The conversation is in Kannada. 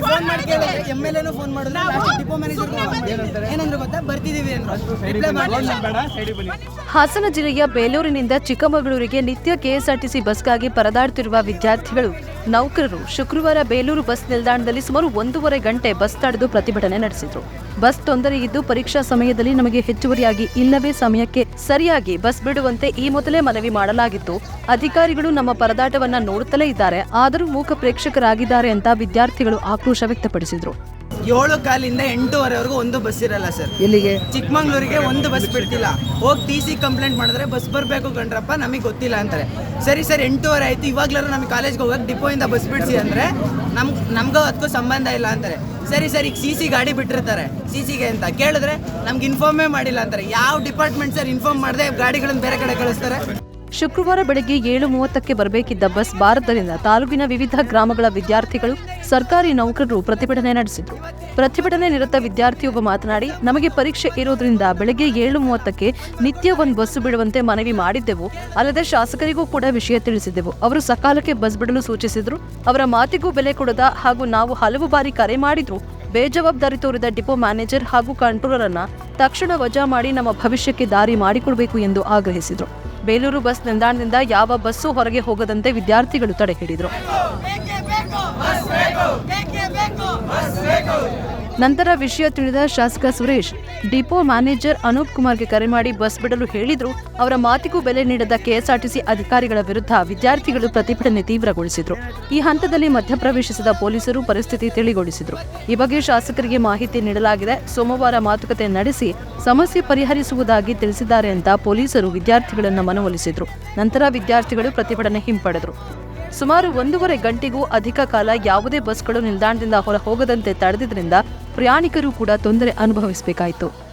ಫೋನ್ ಮಾಡಿ ಎಂ ಎಲ್ ಎನು ಫೋನ್ ಮಾಡಿದ್ರೆ. ಡಿಪೋ ಮ್ಯಾನೇಜರ್ ಏನಂದ್ರೆ ಗೊತ್ತಾ? ಹಾಸನ ಜಿಲ್ಲೆಯ ಬೇಲೂರಿನಿಂದ ಚಿಕ್ಕಮಗಳೂರಿಗೆ ನಿತ್ಯ ಕೆಎಸ್ಆರ್ಟಿಸಿ ಬಸ್ಗಾಗಿ ಪರದಾಡುತ್ತಿರುವ ವಿದ್ಯಾರ್ಥಿಗಳು ನೌಕರರು ಶುಕ್ರವಾರ ಬೇಲೂರು ಬಸ್ ನಿಲ್ದಾಣದಲ್ಲಿ ಸುಮಾರು ಒಂದೂವರೆ ಗಂಟೆ ಬಸ್ ತಡೆದು ಪ್ರತಿಭಟನೆ ನಡೆಸಿದ್ರು. ಬಸ್ ತೊಂದರೆ ಇದ್ದು ಪರೀಕ್ಷಾ ಸಮಯದಲ್ಲಿ ನಮಗೆ ಹೆಚ್ಚುವರಿಯಾಗಿ ಇಲ್ಲವೇ ಸಮಯಕ್ಕೆ ಸರಿಯಾಗಿ ಬಸ್ ಬಿಡುವಂತೆ ಈ ಮೊದಲೇ ಮನವಿ ಮಾಡಲಾಗಿತ್ತು. ಅಧಿಕಾರಿಗಳು ನಮ್ಮ ಪರದಾಟವನ್ನ ನೋಡುತ್ತಲೇ ಇದ್ದಾರೆ ಆದರೂ ಮೂಕ ಪ್ರೇಕ್ಷಕರಾಗಿದ್ದಾರೆ ಅಂತ ವಿದ್ಯಾರ್ಥಿಗಳು ಆಕ್ರೋಶ ವ್ಯಕ್ತಪಡಿಸಿದ್ರು. ಏಳು ಕಾಲಿಂದ ಎಂಟೂವರೆವರೆಗೂ ಒಂದು ಬಸ್ ಇರಲ್ಲ ಸರ್ ಇಲ್ಲಿಗೆ ಚಿಕ್ಕಮಂಗ್ಳೂರಿಗೆ ಒಂದು ಬಸ್ ಬಿಡ್ತಿಲ್ಲ. ಹೋಗಿ ಟಿ ಸಿ ಕಂಪ್ಲೇಂಟ್ ಮಾಡಿದ್ರೆ ಬಸ್ ಬರಬೇಕು ಕಣ್ರಪ್ಪ ನಮಗೆ ಗೊತ್ತಿಲ್ಲ ಅಂತಾರೆ. ಸರಿ ಸರ್ ಎಂಟೂವರೆ ಆಯಿತು. ಇವಾಗ್ಲಾರು ನಮಗೆ ಕಾಲೇಜ್ಗೆ ಹೋಗಕ್ಕೆ ಡಿಪೋಯಿಂದ ಬಸ್ ಬಿಡಿಸಿ ಅಂದರೆ ನಮ್ಗೆ ನಮಗೂ ಅದಕ್ಕೂ ಸಂಬಂಧ ಇಲ್ಲ ಅಂತಾರೆ. ಸರಿ ಸರ್ ಈಗ ಸಿ ಸಿ ಗಾಡಿ ಬಿಟ್ಟಿರ್ತಾರೆ. ಸಿ ಸಿಗೆ ಅಂತ ಕೇಳಿದ್ರೆ ನಮ್ಗೆ ಇನ್ಫಾರ್ಮೇ ಮಾಡಿಲ್ಲ ಅಂತಾರೆ. ಯಾವ ಡಿಪಾರ್ಟ್ಮೆಂಟ್ ಸರ್ ಇನ್ಫಾರ್ಮ್ ಮಾಡಿದೆ ಗಾಡಿಗಳನ್ನು ಬೇರೆ ಕಡೆ ಕಳಿಸ್ತಾರೆ? ಶುಕ್ರವಾರ ಬೆಳಗ್ಗೆ ಏಳು ಮೂವತ್ತಕ್ಕೆ ಬರಬೇಕಿದ್ದ ಬಸ್ ಭಾರತದಿಂದ ತಾಲೂಕಿನ ವಿವಿಧ ಗ್ರಾಮಗಳ ವಿದ್ಯಾರ್ಥಿಗಳು ಸರ್ಕಾರಿ ನೌಕರರು ಪ್ರತಿಭಟನೆ ನಡೆಸಿದ್ರು ಪ್ರತಿಭಟನೆ ನಿರತ ವಿದ್ಯಾರ್ಥಿಯೊಬ್ಬ ಮಾತನಾಡಿ, ನಮಗೆ ಪರೀಕ್ಷೆ ಇರೋದ್ರಿಂದ ಬೆಳಗ್ಗೆ ಏಳು ಮೂವತ್ತಕ್ಕೆ ನಿತ್ಯ ಒಂದು ಬಸ್ ಬಿಡುವಂತೆ ಮನವಿ ಮಾಡಿದ್ದೆವು. ಅಲ್ಲದೆ ಶಾಸಕರಿಗೂ ಕೂಡ ವಿಷಯ ತಿಳಿಸಿದ್ದೆವು. ಅವರು ಸಕಾಲಕ್ಕೆ ಬಸ್ ಬಿಡಲು ಸೂಚಿಸಿದ್ರು. ಅವರ ಮಾತಿಗೂ ಬೆಲೆ ಕೊಡದ ಹಾಗೂ ನಾವು ಹಲವು ಬಾರಿ ಕರೆ ಮಾಡಿದ್ರು. ಬೇಜವಾಬ್ದಾರಿ ತೋರಿದ ಡಿಪೋ ಮ್ಯಾನೇಜರ್ ಹಾಗೂ ಕಂಟ್ರೋಲರ್ ಅನ್ನ ತಕ್ಷಣ ವಜಾ ಮಾಡಿ ನಮ್ಮ ಭವಿಷ್ಯಕ್ಕೆ ದಾರಿ ಮಾಡಿಕೊಡಬೇಕು ಎಂದು ಆಗ್ರಹಿಸಿದರು. ಬೇಲೂರು ಬಸ್ ನಿಲ್ದಾಣದಿಂದ ಯಾವ ಬಸ್ಸು ಹೊರಗೆ ಹೋಗದಂತೆ ವಿದ್ಯಾರ್ಥಿಗಳು ತಡೆ ಹಿಡಿದರು. ನಂತರ ವಿಷಯ ತಿಳಿದ ಶಾಸಕ ಸುರೇಶ್, ಡಿಪೋ ಮ್ಯಾನೇಜರ್ ಅನೂಪ್ ಕುಮಾರ್ಗೆ ಕರೆ ಮಾಡಿ ಬಸ್ ಬಿಡಲು ಹೇಳಿದ್ರು. ಅವರ ಮಾತಿಗೂ ಬೆಲೆ ನೀಡದ ಕೆಎಸ್ಆರ್ಟಿಸಿ ಅಧಿಕಾರಿಗಳ ವಿರುದ್ಧ ವಿದ್ಯಾರ್ಥಿಗಳು ಪ್ರತಿಭಟನೆ ತೀವ್ರಗೊಳಿಸಿದ್ರು. ಈ ಹಂತದಲ್ಲಿ ಮಧ್ಯಪ್ರವೇಶಿಸಿದ ಪೊಲೀಸರು ಪರಿಸ್ಥಿತಿ ತಿಳಿಗೊಳಿಸಿದ್ರು. ಈ ಬಗ್ಗೆ ಶಾಸಕರಿಗೆ ಮಾಹಿತಿ ನೀಡಲಾಗಿದೆ. ಸೋಮವಾರ ಮಾತುಕತೆ ನಡೆಸಿ ಸಮಸ್ಯೆ ಪರಿಹರಿಸುವುದಾಗಿ ತಿಳಿಸಿದ್ದಾರೆ ಅಂತ ಪೊಲೀಸರು ವಿದ್ಯಾರ್ಥಿಗಳನ್ನು ಮನವೊಲಿಸಿದ್ರು. ನಂತರ ವಿದ್ಯಾರ್ಥಿಗಳು ಪ್ರತಿಭಟನೆ ಹಿಂಪಡೆದರು. ಸುಮಾರು ಒಂದೂವರೆ ಗಂಟೆಗೂ ಅಧಿಕ ಕಾಲ ಯಾವುದೇ ಬಸ್ಗಳು ನಿಲ್ದಾಣದಿಂದ ಹೊರ ಹೋಗದಂತೆ ತಡೆದಿದ್ದರಿಂದ ಪ್ರಯಾಣಿಕರು ಕೂಡ ತೊಂದರೆ ಅನುಭವಿಸಬೇಕಾಯಿತು.